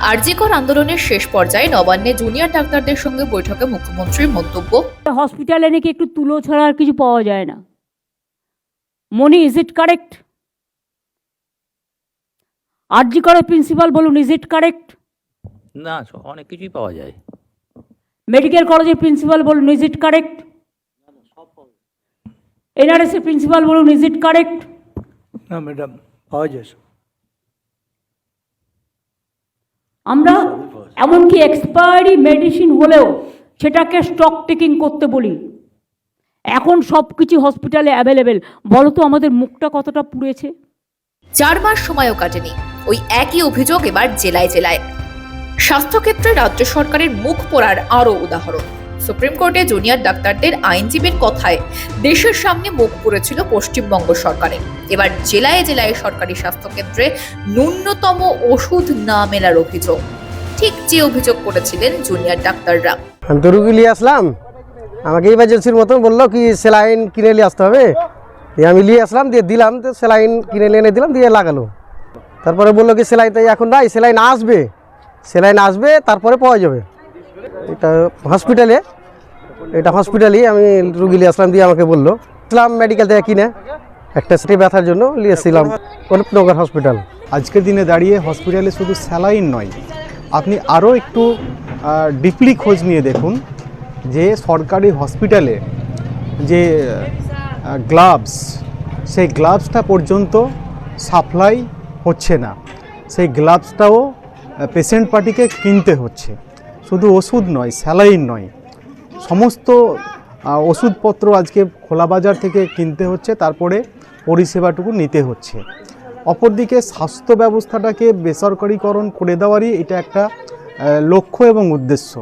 আরজিকর আন্দোলনের শেষ পর্যায়ে নবান্নে জুনিয়র ডাক্তারদের সঙ্গে বৈঠকে মুখ্যমন্ত্রীর মন্তব্য। হসপিটালে নাকি একটু তুলো ছাড়া আর কিছু পাওয়া যায় না। মনি ইজ ইট কারেক্ট আরজি করে প্রিন্সিপাল বলুন ইজ ইট কারেক্ট না স- অনেক কিছুই পাওয়া যায়। মেডিকেল কলেজের প্রিন্সিপাল বলুন ইজ ইট কারেক্ট এনআরএস এর প্রিন্সিপাল বলুন ইজ ইট কারেক্ট না ম্যাডাম পাওয়া যায় সব। আমরা এমনকি এক্সপায়ারি মেডিসিন হলেও সেটাকে স্টক টেকিং করতে বলি। এখন সব কিছু হসপিটালে অ্যাভেলেবেল বলতো তো আমাদের মুখটা কতটা পুড়েছে? চার মাস সময়ও কাটেনি। ওই একই অভিযোগ এবার জেলায় জেলায়। স্বাস্থ্যক্ষেত্রে রাজ্য সরকারের মুখ পড়ার আরও উদাহরণ। সুপ্রিম কোর্টে জুনিয়র ডাক্তারদের আইনজীবীর কথায় দেশের সামনে মুখ পুড়েছিল পশ্চিমবঙ্গ সরকারের। এবার জেলায় জেলায় সরকারি স্বাস্থ্যকেন্দ্রে ন্যূনতম ওষুধ না মেলার অভিযোগ। ঠিক যে অভিযোগ করেছিলেন জুনিয়র ডাক্তাররা। আমি নিয়ে আসলাম। আমাকে ইমার্জেন্সির মতন বলল কি স্যালাইন কিনে নিয়ে আসতে হবে। আমি নিয়ে আসলাম, দিয়ে দিলাম তো স্যালাইন কিনে এনে দিলাম, দিয়ে লাগালো। তারপরে বলল কি, সেলাইন তো এখন নাই, সেলাইন আসবে। সেলাইন আসবে, তারপরে পাওয়া যাবে। এটা হসপিটালে এটা হসপিটালই আমি রুগী আসলাম দিয়ে আমাকে বলল আসলাম মেডিকেল থেকে কিনে একটা সেটি ব্যথার জন্য নিয়ে এসেছিলাম অনুপনগর হসপিটাল আজকের দিনে দাঁড়িয়ে হসপিটালে শুধু স্যালাইন নয়, আপনি আরও একটু ডিপলি খোঁজ নিয়ে দেখুন যে সরকারি হসপিটালে যে গ্লাভস সেই গ্লাভসটা পর্যন্ত সাপ্লাই হচ্ছে না। সেই গ্লাভসটাও পেশেন্ট পার্টিকে কিনতে হচ্ছে। শুধু ওষুধ নয় স্যালাইন নয়। সমস্ত ওষুধপত্র আজকে খোলা বাজার থেকে কিনতে হচ্ছে, তারপরে পরিষেবাটুকু নিতে হচ্ছে। অপরদিকে স্বাস্থ্য ব্যবস্থাটাকে বেসরকারিকরণ করে দেওয়ারই এটা একটা লক্ষ্য এবং উদ্দেশ্য।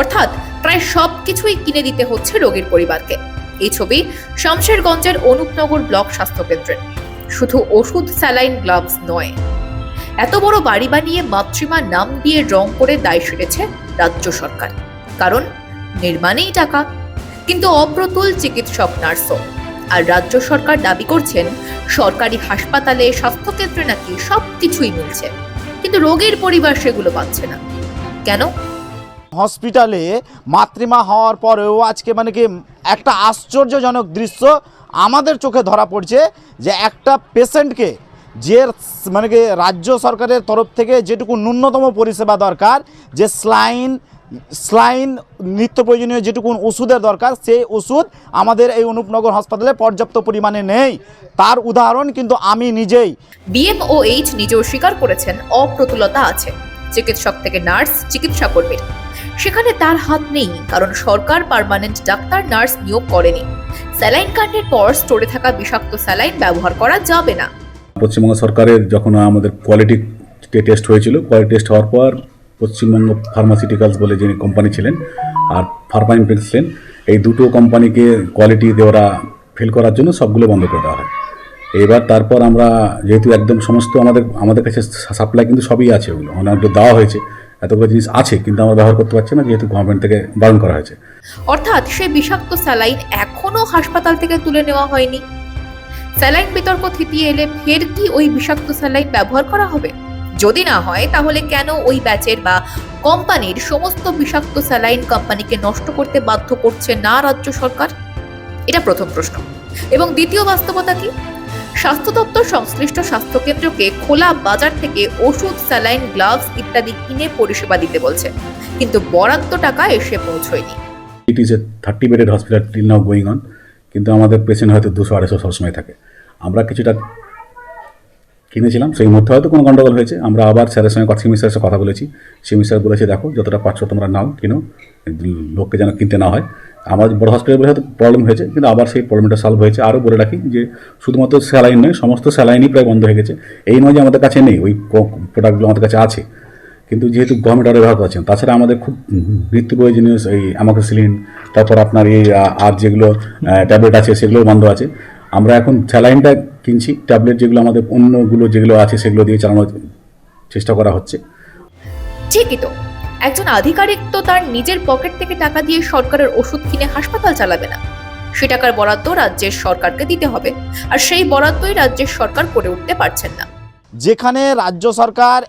অর্থাৎ প্রায় সব কিছুই কিনে দিতে হচ্ছে রোগীর পরিবারকে। এই ছবি শামশেরগঞ্জের অনুপনগর ব্লক স্বাস্থ্যকেন্দ্রের শুধু ওষুধ, স্যালাইন, গ্লাভস নয়। এত বড় বাড়ি বানিয়ে মাতৃমা নাম দিয়ে রং করে দায় সেরেছে রাজ্য সরকার। কারণ নির্মাণেই টাকা। কিন্তু অপ্রতুল চিকিৎসক নার্সও। আর রাজ্য সরকার দাবি করছেন, সরকারি হাসপাতালে স্বাস্থ্যকেন্দ্রে নাকি সব কিছুই মিলছে। কিন্তু রোগীর পরিবার সেগুলো পাচ্ছে না। কেন? হসপিটালে মাতৃমা হওয়ার পরেও আজকে মানে কি একটা আশ্চর্যজনক দৃশ্য আমাদের চোখে ধরা পড়ছে যে একটা পেশেন্টকে যে মানে কি রাজ্য সরকারের তরফ থেকে যেটুকু ন্যূনতম পরিষেবা দরকার, যে স্লাইন স্লাইন নিত্য প্রয়োজনীয় যেটুকু ওষুধের দরকার সেই ওষুধ আমাদের এই অনুপনগর হাসপাতালে পর্যাপ্ত পরিমাণে নেই। তার উদাহরণ কিন্তু আমি নিজেই। বিএমওএইচ নিজেও স্বীকার করেছেন অপ্রতুলতা আছে। চিকিৎসক থেকে নার্স চিকিৎসা কর্মীর সেখানে তার হাত নেই কারণ সরকার পার্মানেন্ট ডাক্তার নার্স নিয়োগ করেনি। স্যালাইন কাণ্ডের পর স্টোরে থাকা বিষাক্ত স্যালাইন ব্যবহার করা যাবে না। পশ্চিমবঙ্গ সরকারের যখন আমাদের কোয়ালিটি টেস্ট হয়েছিল কোয়ালিটি টেস্ট হওয়ার পর পশ্চিমবঙ্গ ফার্মাসিউটিক্যালস বলে যিনি কোম্পানি ছিলেন আর ফার্মাইন ছিলেন, এই দুটো কোম্পানিকে কোয়ালিটি দেওয়া ফেল করার জন্য সবগুলো বন্ধ করে দেওয়া হয়। এবার তারপর আমরা যেহেতু একদম সমস্ত আমাদের আমাদের কাছে সাপ্লাই কিন্তু সবই আছে ওগুলো। অনেকটা দেওয়া হয়েছে, এতগুলো জিনিস আছে, কিন্তু আমরা ব্যবহার করতে পারছি না যেহেতু গভর্নমেন্ট থেকে বারণ করা হয়েছে। অর্থাৎ সেই বিষাক্ত স্যালাইন এখনও হাসপাতাল থেকে তুলে নেওয়া হয়নি। স্যালাইন বিতর্ক থিতিয়ে এলে ফের কি ওই বিষাক্ত স্যালাইন ব্যবহার করা হবে? যদি না হয়, তাহলে কেন ওই ব্যাচের বা কোম্পানির সমস্ত বিষাক্ত স্যালাইন কোম্পানিকে নষ্ট করতে বাধ্য করছে না রাজ্য সরকার? এটা প্রথম প্রশ্ন। এবং দ্বিতীয় বাস্তবতা কি? স্বাস্থ্য দপ্তর সংশ্লিষ্ট স্বাস্থ্যকেন্দ্রকে খোলা বাজার থেকে ওষুধ, স্যালাইন, গ্লাভস ইত্যাদি কিনে পরিষেবা দিতে বলছে। কিন্তু বরাদ্দ টাকা এসে পৌঁছয়নি। It is a thirty bedded hospital till now going on কিন্তু আমাদের পেশেন্ট হয়তো দুশো, আড়াইশো সবসময় থাকে। আমরা কিছুটা কিনেছিলাম, সেই মধ্যে হয়তো কোনো গন্ডগোল হয়েছে। আমরা আবার স্যারের সঙ্গে কথা স্যারের সাথে কথা বলেছি। সিমি স্যার বলেছে, দেখো, যতটা পারছ তোমরা নাও, কিনো। লোককে যেন কিনতে না হয়। আমার বড় হসপিটালে হয়তো প্রবলেম হয়েছে, কিন্তু আবার সেই প্রবলেমটা সলভ হয়েছে। আরও বলে রাখি যে, শুধুমাত্র স্যালাইন নয়, সমস্ত স্যালাইনই প্রায় বন্ধ হয়ে গেছে। এই নয় যে আমাদের কাছে নেই, ওই প্রোডাক্টগুলো আমাদের কাছে আছে। কিন্তু যেহেতু গভর্নমেন্ট আরও ব্যবহার করছেন, তাছাড়া আমাদের খুব নিত্য প্রয়োজনীয় এই অ্যামাক্সিলিন তারপর আপনার এই আর যেগুলো ট্যাবলেট আছে সেগুলো বন্ধ আছে। আমরা এখন স্যালাইনটা কিনছি ট্যাবলেট যেগুলো আমাদের অন্যগুলো যেগুলো আছে সেগুলো দিয়ে চালানোর চেষ্টা করা হচ্ছে। ঠিকই তো? একজন আধিকারিক তো তার নিজের পকেট থেকে টাকা দিয়ে সরকারের ওষুধ কিনে হাসপাতাল চালাবে না। সে টাকার বরাদ্দ রাজ্যের সরকারকে দিতে হবে আর সেই বরাদ্দই রাজ্যের সরকার করে উঠতে পারছেন না। যেখানে রাজ্য সরকার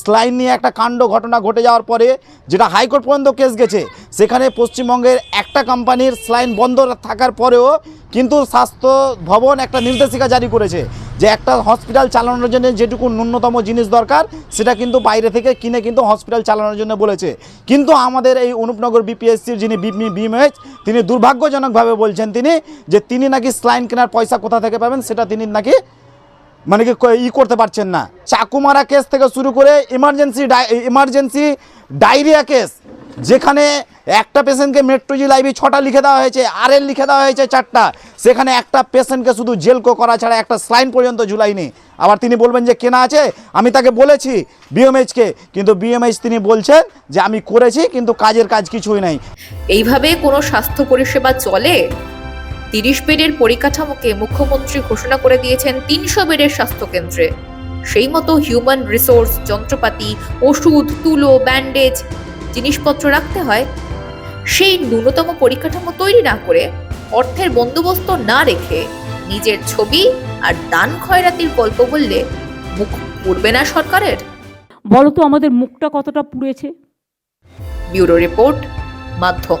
স্লাইন নিয়ে একটা কাণ্ড ঘটনা ঘটে যাওয়ার পরে যেটা হাইকোর্ট পর্যন্ত কেস গেছে, সেখানে পশ্চিমবঙ্গের একটা কোম্পানির স্লাইন বন্ধ থাকার পরেও কিন্তু স্বাস্থ্য ভবন একটা নির্দেশিকা জারি করেছে যে একটা হসপিটাল চালানোর জন্য যেটুকু ন্যূনতম জিনিস দরকার, সেটা কিন্তু বাইরে থেকে কিনে কিন্তু হসপিটাল চালানোর জন্য বলেছে। কিন্তু আমাদের এই অনুপনগর বিপিএসসির যিনি বিএমএইচ তিনি দুর্ভাগ্যজনকভাবে বলছেন তিনি যে তিনি নাকি স্লাইন কেনার পয়সা কোথা থেকে পাবেন, সেটা তিনি নাকি মানে কি ই করতে পারছেন না। চাকুমারা কেস থেকে শুরু করে ইমার্জেন্সি ইমার্জেন্সি ডায়রিয়া কেস, যেখানে একটা পেশেন্টকে মেট্রোজি লাইভি ছটা লিখে দেওয়া হয়েছে আর এল লিখে দেওয়া হয়েছে চারটা, সেখানে একটা পেশেন্টকে শুধু জেলকো করা ছাড়া একটা স্লাইন পর্যন্ত ঝুলাইনি আবার তিনি বলবেন যে, কেনা আছে? আমি তাকে বলেছি বিএমএইচকে কিন্তু বিএমএইচ তিনি বলছেন যে, আমি করেছি, কিন্তু কাজের কাজ কিছুই নাই। এইভাবে কোনো স্বাস্থ্য পরিষেবা চলে? তিরিশ বেডের পরিকাঠামোকে মুখ্যমন্ত্রী ঘোষণা করে দিয়েছেন তিনশো বেডের স্বাস্থ্যকেন্দ্রে। সেই মতো হিউম্যান রিসোর্স যন্ত্রপাতি ওষুধ তুলো ব্যান্ডেজ জিনিসপত্র রাখতে হয়। সেই ন্যূনতম পরিকাঠামো তৈরি না করে অর্থের বন্দোবস্ত না রেখে নিজের ছবি আর দান খয়রাতির গল্প বললে মুখ পুড়বে না সরকারের? বলো তো আমাদের মুখটা কতটা পুড়েছে? ব্যুরো রিপোর্ট মাধ্যম।